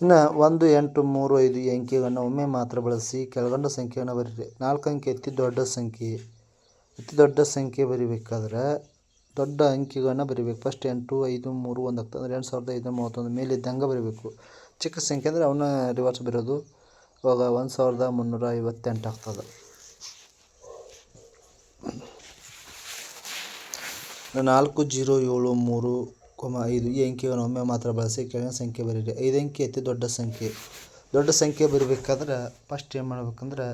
ಇನ್ನು ಒಂದು, ಎಂಟು, ಮೂರು, ಐದು ಈ ಅಂಕಿಗಳನ್ನು ಒಮ್ಮೆ ಮಾತ್ರ ಬಳಸಿ ಕೆಳಗಂಡ ಸಂಖ್ಯೆಯನ್ನು ಬರೀರಿ. ನಾಲ್ಕು ಅಂಕಿ ಅತಿ ದೊಡ್ಡ ಸಂಖ್ಯೆ. ಅತಿ ದೊಡ್ಡ ಸಂಖ್ಯೆ ಬರಿಬೇಕಾದ್ರೆ ದೊಡ್ಡ ಅಂಕಿಗಳನ್ನು ಬರಿಬೇಕು. ಫಸ್ಟ್ ಎಂಟು, ಐದು, ಮೂರು, ಒಂದು ಆಗ್ತದೆ. ಅಂದರೆ ಎಂಟು ಸಾವಿರದ ಐದು ಮೂವತ್ತೊಂದು ಮೇಲೆ ಇದ್ದಂಗೆ ಬರಿಬೇಕು. ಚಿಕ್ಕ ಸಂಖ್ಯೆ ಅಂದರೆ ಅವನ್ನ ರಿವರ್ಸ್ ಬರೋದು ಇವಾಗ ಒಂದು ಸಾವಿರದ ಮುನ್ನೂರ ಐವತ್ತೆಂಟು ಆಗ್ತದೆ. ನಾಲ್ಕು, ಜೀರೋ, ಏಳು, ಮೂರು ಕೊಮ ಐದು. ಈ ಅಂಕಿಯನ್ನು ಒಮ್ಮೆ ಮಾತ್ರ ಬಳಸಿ ಕೆಳಗಿನ ಸಂಖ್ಯೆ ಬರೀರಿ ಐದು ಅಂಕಿ ಅತಿ ದೊಡ್ಡ ಸಂಖ್ಯೆ. ದೊಡ್ಡ ಸಂಖ್ಯೆ ಬರಿಬೇಕಾದ್ರೆ ಫಸ್ಟ್ ಏನು ಮಾಡ್ಬೇಕಂದ್ರೆ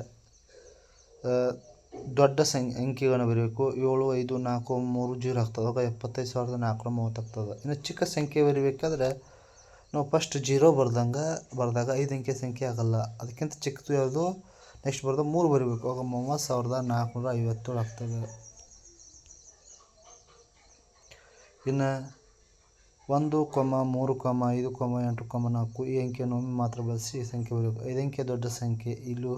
ದೊಡ್ಡ ಸಂ ಅಂಕಿಗಳನ್ನು ಬರೀಬೇಕು. ಏಳು, ಐದು, ನಾಲ್ಕು, ಮೂರು, ಜೀರೋ ಆಗ್ತದೆ. ಅವಾಗ ಎಪ್ಪತ್ತೈದು ಸಾವಿರದ ನಾಲ್ಕುನೂರ ಮೂವತ್ತು ಆಗ್ತದೆ. ಇನ್ನು ಚಿಕ್ಕ ಸಂಖ್ಯೆ ಬರಿಬೇಕಾದ್ರೆ, ನಾವು ಫಸ್ಟ್ ಜೀರೋ ಬರ್ದಂಗೆ, ಬರೆದಾಗ ಐದು ಅಂಕಿ ಸಂಖ್ಯೆ ಆಗೋಲ್ಲ. ಅದಕ್ಕಿಂತ ಚಿಕ್ಕದು ಯಾವುದು? ನೆಕ್ಸ್ಟ್ ಬರೆದು ಮೂರು ಬರಿಬೇಕು. ಅವಾಗ ಮೂವತ್ತು ಸಾವಿರದ ನಾಲ್ಕುನೂರ ಐವತ್ತೇಳು ಆಗ್ತದೆ. ಇನ್ನು ಒಂದು ಕೊಮ ಮೂರು ಕೊಮ ಐದು ಕೊಮ ಎಂಟು ಕೊಮ ನಾಲ್ಕು ಈ ಅಂಕಿಯನ್ನು ಒಮ್ಮೆ ಮಾತ್ರ ಬಳಸಿ ಸಂಖ್ಯೆ ಬರಬೇಕು ಐದು ಅಂಕಿಯ ದೊಡ್ಡ ಸಂಖ್ಯೆ, ಇಲ್ಲೂ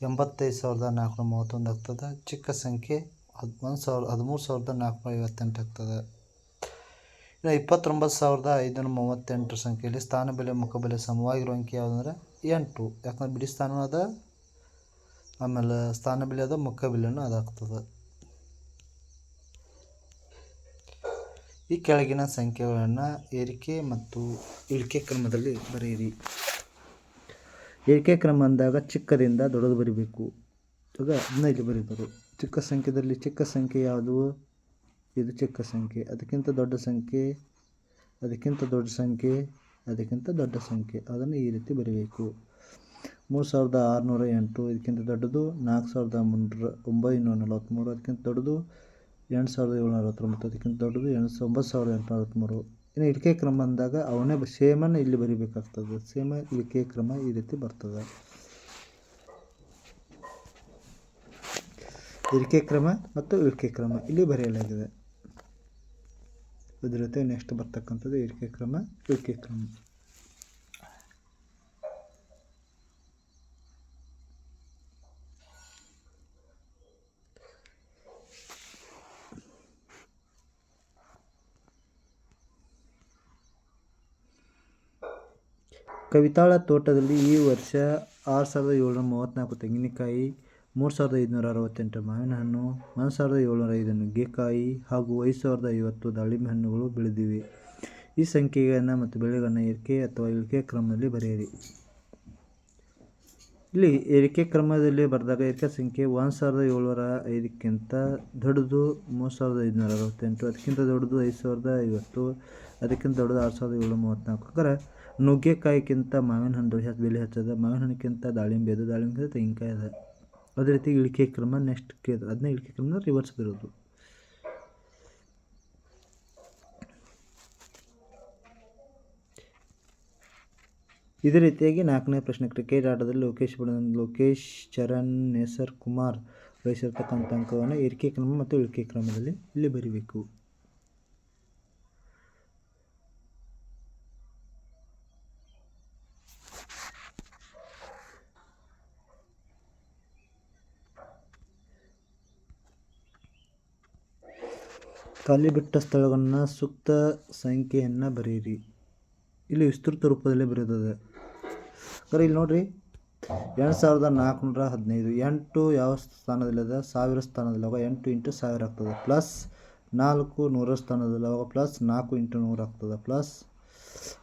ಎಂಬತ್ತೈದು ಸಾವಿರದ ನಾಲ್ಕುನೂರ ಮೂವತ್ತೊಂದು ಆಗ್ತದೆ. ಚಿಕ್ಕ ಸಂಖ್ಯೆ ಹದ್ ಒಂದು ಹದಿಮೂರು ಸಾವಿರದ ನಾಲ್ಕುನೂರ ಐವತ್ತೆಂಟು ಆಗ್ತದೆ. ಇನ್ನು ಇಪ್ಪತ್ತೊಂಬತ್ತು ಸಾವಿರದ ಐದುನೂರ ಮೂವತ್ತೆಂಟು ಸಂಖ್ಯೆಯಲ್ಲಿ ಸ್ಥಾನ ಬೆಲೆ, ಮುಖ ಬೆಲೆ ಸಮವಾಗಿರೋ ಅಂಕಿ ಯಾವುದಂದ್ರೆ ಎಂಟು. ಯಾಕಂದ್ರೆ ಬಿಡಿ ಸ್ಥಾನ ಅದ, ಆಮೇಲೆ ಸ್ಥಾನ ಬೆಲೆ ಅದ, ಮುಖ ಬೆಲೆನೂ ಅದಾಗ್ತದೆ. ಈ ಕೆಳಗಿನ ಸಂಖ್ಯೆಗಳನ್ನು ಏರಿಕೆ ಮತ್ತು ಇಳಿಕೆ ಕ್ರಮದಲ್ಲಿ ಬರೆಯಿರಿ. ಏರಿಕೆ ಕ್ರಮ ಅಂದಾಗ ಚಿಕ್ಕದಿಂದ ದೊಡ್ಡದು ಬರಿಬೇಕು. ಇವಾಗ ಹದಿನೈದು ಬರೀತಾರೆ. ಚಿಕ್ಕ ಸಂಖ್ಯೆದಲ್ಲಿ ಚಿಕ್ಕ ಸಂಖ್ಯೆ ಯಾವುದು? ಇದು ಚಿಕ್ಕ ಸಂಖ್ಯೆ. ಅದಕ್ಕಿಂತ ದೊಡ್ಡ ಸಂಖ್ಯೆ, ಅದಕ್ಕಿಂತ ದೊಡ್ಡ ಸಂಖ್ಯೆ, ಅದಕ್ಕಿಂತ ದೊಡ್ಡ ಸಂಖ್ಯೆ. ಅದನ್ನು ಈ ರೀತಿ ಬರೀಬೇಕು. ಮೂರು ಸಾವಿರದ ಆರುನೂರ ಎಂಟು, ಇದಕ್ಕಿಂತ ದೊಡ್ಡದು ನಾಲ್ಕು ಸಾವಿರದ ಮುನ್ನೂರ ಒಂಬೈನೂರ ನಲವತ್ತ್ಮೂರು, ಅದಕ್ಕಿಂತ ದೊಡ್ಡದು ಎಂಟು ಸಾವಿರದ ಏಳ್ನೂರ ಅರವತ್ತೊಂಬತ್ತು, ಅದಕ್ಕಿಂತ ದೊಡ್ಡದು ಎಂಟು ಒಂಬತ್ತು ಸಾವಿರದ ಎಂಟುನೂರ ಅರವತ್ತ್ಮೂರು ಇನ್ನು ಇಳಿಕೆ ಕ್ರಮ ಅಂದಾಗ ಅವನೇ ಸೇಮನ್ನು ಇಲ್ಲಿ ಬರಿಬೇಕಾಗ್ತದೆ. ಸೇಮ ಇಳಿಕೆ ಕ್ರಮ ಈ ರೀತಿ ಬರ್ತದೆ. ಇಳಿಕೆ ಕ್ರಮ ಮತ್ತು ಇಳಿಕೆ ಕ್ರಮ ಇಲ್ಲಿ ಬರೆಯಲಾಗಿದೆ. ಇದರ ಜೊತೆ ನೆಕ್ಸ್ಟ್ ಬರ್ತಕ್ಕಂಥದ್ದು ಇಳಿಕೆ ಕ್ರಮ ಇಳಿಕೆ ಕ್ರಮ. ಕವಿತಾಳ ತೋಟದಲ್ಲಿ ಈ ವರ್ಷ ಆರು ಸಾವಿರದ ಏಳ್ನೂರ ಮೂವತ್ತ್ನಾಲ್ಕು ತೆಂಗಿನಕಾಯಿ, ಮೂರು ಸಾವಿರದ ಐದುನೂರ ಅರವತ್ತೆಂಟು ಮಾವಿನ ಹಣ್ಣು ಒಂದು ಸಾವಿರದ ಏಳ್ನೂರ ಐದು ನುಗ್ಗೆಕಾಯಿ ಹಾಗೂ ಐದು ಸಾವಿರದ ಐವತ್ತು ದಾಳಿಂಬೆ ಹಣ್ಣುಗಳು ಬೆಳೆದಿವೆ. ಈ ಸಂಖ್ಯೆಗಳನ್ನು ಮತ್ತು ಬೆಳೆಗಳನ್ನು ಏರಿಕೆ ಅಥವಾ ಇಳಿಕೆ ಕ್ರಮದಲ್ಲಿ ಬರೆಯಿರಿ. ಇಲ್ಲಿ ಏರಿಕೆ ಕ್ರಮದಲ್ಲಿ ಬರೆದಾಗ ಏರಿಕೆ ಸಂಖ್ಯೆ ಒಂದು ಸಾವಿರದ ಏಳ್ನೂರ ಐದಕ್ಕಿಂತ ದೊಡ್ಡದು ಮೂರು ಸಾವಿರದ ಐದುನೂರ ಅರವತ್ತೆಂಟು, ಅದಕ್ಕಿಂತ ದೊಡ್ಡದು ಐದು ಸಾವಿರದ ಐವತ್ತು, ಅದಕ್ಕಿಂತ ದೊಡ್ಡದು ಆರು ಸಾವಿರದ ಏಳ್ನೂರ ಮೂವತ್ತ್ನಾಲ್ಕು ಅಂದ್ರೆ ನುಗ್ಗೆಕಾಯಿಗಿಂತ ಮಾವಿನ ಹಣ್ಣು ಹೆಚ್ಚು ಬೆಲೆ ಹೆಚ್ಚದ, ಮಾವಿನ ಹಣ್ಣಿಗಿಂತ ದಾಳಿಂಬೆ ಅದು ದಾಳಿಂಬೆ ತೆಂಗಿನಕಾಯಿ ಅದ ಅದೇ ರೀತಿ ಇಳಿಕೆ ಕ್ರಮ ನೆಕ್ಸ್ಟ್ ಕೇಳಿದ್ರೆ ಅದನ್ನ ಇಳಿಕೆ ಕ್ರಮ ರಿವರ್ಸ್ ಬರೋದು ಇದೇ ರೀತಿಯಾಗಿ ನಾಲ್ಕನೇ ಪ್ರಶ್ನೆ ಕ್ರಿಕೆಟ್ ಆಟದಲ್ಲಿ ಲೋಕೇಶ್ ಲೋಕೇಶ್ ಚರಣ್, ನೇಸರ್ ಕುಮಾರ್ ವಹಿಸಿರ್ತಕ್ಕಂಥ ಅಂಕವನ್ನು ಏರಿಕೆ ಕ್ರಮ ಮತ್ತು ಇಳಿಕೆ ಕ್ರಮದಲ್ಲಿ ಇಲ್ಲಿ ಬರೀಬೇಕು. ಖಾಲಿ ಬಿಟ್ಟ ಸ್ಥಳಗಳನ್ನು ಸೂಕ್ತ ಸಂಖ್ಯೆಯನ್ನು ಬರೆಯಿರಿ. ಇಲ್ಲಿ ವಿಸ್ತೃತ ರೂಪದಲ್ಲಿ ಬರೆಯೋದದೆ ಖರೆ ಇಲ್ಲಿ ನೋಡಿರಿ. ಎರಡು ಸಾವಿರದ ನಾಲ್ಕುನೂರ ಹದಿನೈದು, ಎಂಟು ಯಾವ ಸ್ಥಾನದಲ್ಲಿದೆ? ಸಾವಿರ ಸ್ಥಾನದಲ್ಲಿವಾಗ ಎಂಟು ಇಂಟು ಸಾವಿರ ಆಗ್ತದೆ. ಪ್ಲಸ್ ನಾಲ್ಕು ನೂರ ಸ್ಥಾನದಲ್ಲಿವಾಗ ಪ್ಲಸ್ ನಾಲ್ಕು ಇಂಟು ನೂರು ಆಗ್ತದೆ. ಪ್ಲಸ್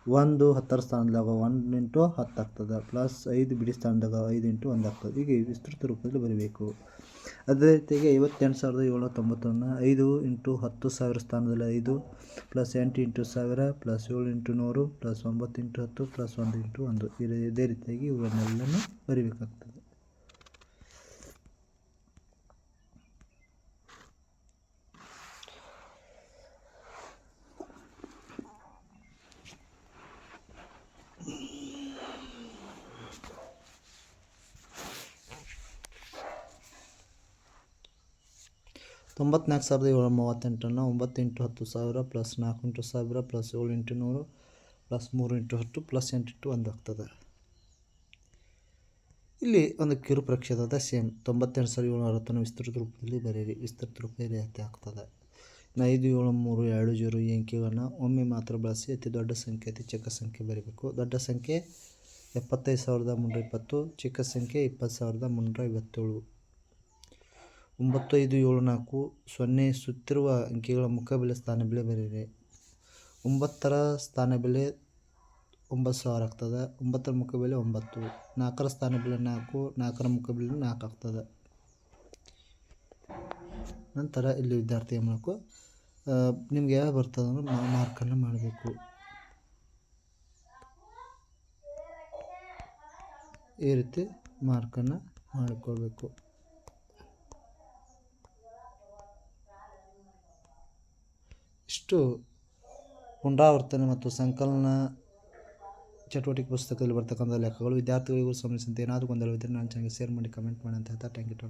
ಒಂದು ಹತ್ತರ ಸ್ಥಾನದಾಗ ಒಂದು ಇಂಟು ಹತ್ತು ಆಗ್ತದೆ. ಪ್ಲಸ್ ಐದು ಬಿಡಿ ಸ್ಥಾನದಾಗ ಐದು ಇಂಟು ಒಂದು ಆಗ್ತದೆ. ಹೀಗೆ ವಿಸ್ತೃತ ರೂಪದಲ್ಲಿ ಬರೀಬೇಕು. ಅದೇ ರೀತಿಯಾಗಿ ಐವತ್ತೆಂಟು ಸಾವಿರದ ಏಳ್ನೂರ ತೊಂಬತ್ತೊಂದನ್ನ ಐದು ಇಂಟು ಹತ್ತು ಸಾವಿರ ಸ್ಥಾನದಲ್ಲಿ ಐದು, ಪ್ಲಸ್ ಎಂಟು ಇಂಟು ಸಾವಿರ, ಪ್ಲಸ್ ಏಳು ಇಂಟು ನೂರು, ಪ್ಲಸ್ ಒಂಬತ್ತು ಇಂಟು ಹತ್ತು, ಪ್ಲಸ್ ಒಂದು ಇಂಟು ಒಂದು. ಇದೇ ರೀತಿಯಾಗಿ ಇವುಗಳನ್ನೆಲ್ಲನೂ ಬರೀಬೇಕಾಗ್ತದೆ. ತೊಂಬತ್ನಾಲ್ಕು ಸಾವಿರದ ಏಳ್ನೂರ ಮೂವತ್ತೆಂಟನ್ನು ಒಂಬತ್ತು ಇಂಟು ಹತ್ತು ಸಾವಿರ ಪ್ಲಸ್ ನಾಲ್ಕು ಇಂಟು ಸಾವಿರ ಪ್ಲಸ್ ಏಳು ಇಂಟು ನೂರು ಪ್ಲಸ್ ಮೂರು ಇಂಟು ಹತ್ತು ಪ್ಲಸ್ ಎಂಟು ಇಂಟು ಒಂದು ಆಗ್ತದೆ. ಇಲ್ಲಿ ಒಂದು ಕಿರು ಪ್ರಕ್ಷೇದ ಸೇಮ್ ತೊಂಬತ್ತೆರಡು ಸಾವಿರದ ಏಳ್ನೂರ ಅರವತ್ತನ್ನು ವಿಸ್ತೃತ ರೂಪದಲ್ಲಿ ಬರೆಯಿರಿ. ವಿಸ್ತೃತ ರೂಪದಲ್ಲಿ ಅತಿ ಆಗ್ತದೆ. ಐದು, ಏಳು, ಮೂರು, ಎರಡು, ಜೀರೋ ಈ ಅಂಕಿಗಳನ್ನು ಒಮ್ಮೆ ಮಾತ್ರ ಬಳಸಿ ಅತಿ ದೊಡ್ಡ ಸಂಖ್ಯೆ, ಅತಿ ಚಿಕ್ಕ ಸಂಖ್ಯೆ ಬರೀಬೇಕು. ದೊಡ್ಡ ಸಂಖ್ಯೆ ಎಪ್ಪತ್ತೈದು ಸಾವಿರದ ಮುನ್ನೂರ ಇಪ್ಪತ್ತು, ಚಿಕ್ಕ ಸಂಖ್ಯೆ ಇಪ್ಪತ್ತು ಸಾವಿರದ ಮುನ್ನೂರ ಐವತ್ತೇಳು. ಒಂಬತ್ತು ಐದು ಏಳು ನಾಲ್ಕು ಸೊನ್ನೆ ಸುತ್ತಿರುವ ಅಂಕಿಗಳ ಮುಖಬೆಲೆ ಸ್ಥಾನ ಬೆಲೆ ಬರೆಯಿರಿ ಒಂಬತ್ತರ ಸ್ಥಾನ ಬೆಲೆ ಒಂಬತ್ತು ಸಾವಿರ ಆಗ್ತದೆ. ಒಂಬತ್ತರ ಮುಖಬೆಲೆ ಒಂಬತ್ತು. ನಾಲ್ಕರ ಸ್ಥಾನ ಬೆಲೆ ನಾಲ್ಕು, ನಾಲ್ಕರ ಮುಖಬೆಲೆ ನಾಲ್ಕು ಆಗ್ತದೆ. ನಂತರ ಇಲ್ಲಿ ವಿದ್ಯಾರ್ಥಿ ಏನು ಮಾಡಬೇಕು ನಿಮ್ಗೆ ಯಾವ ಬರ್ತದೆ ಅಂದ್ರೆ ಮಾರ್ಕನ್ನು ಮಾಡಬೇಕು. ಈ ರೀತಿ ಮಾರ್ಕನ್ನು ಮಾಡಿಕೊಳ್ಬೇಕು. ಇಷ್ಟು ಪುನರಾವರ್ತನೆ ಮತ್ತು ಸಂಕಲನ ಚಟುವಟಿಕೆ ಪುಸ್ತಕದಲ್ಲಿ ಬರ್ತಕ್ಕಂಥ ಲೆಕ್ಕಗಳು ವಿದ್ಯಾರ್ಥಿಗಳಿಗೂ ಸಂಬಂಧಿಸಿದಂತೆ ಏನಾದರೂ ಗೊಂದಲವಿದ್ದರೆ ನಾನು ಚೆನ್ನಾಗಿ ಶೇರ್ ಮಾಡಿ ಕಮೆಂಟ್ ಮಾಡಿ ಅಂತ ಹೇಳ್ತಾ ಟ್ಯಾಂಕ್ ಯು ಟು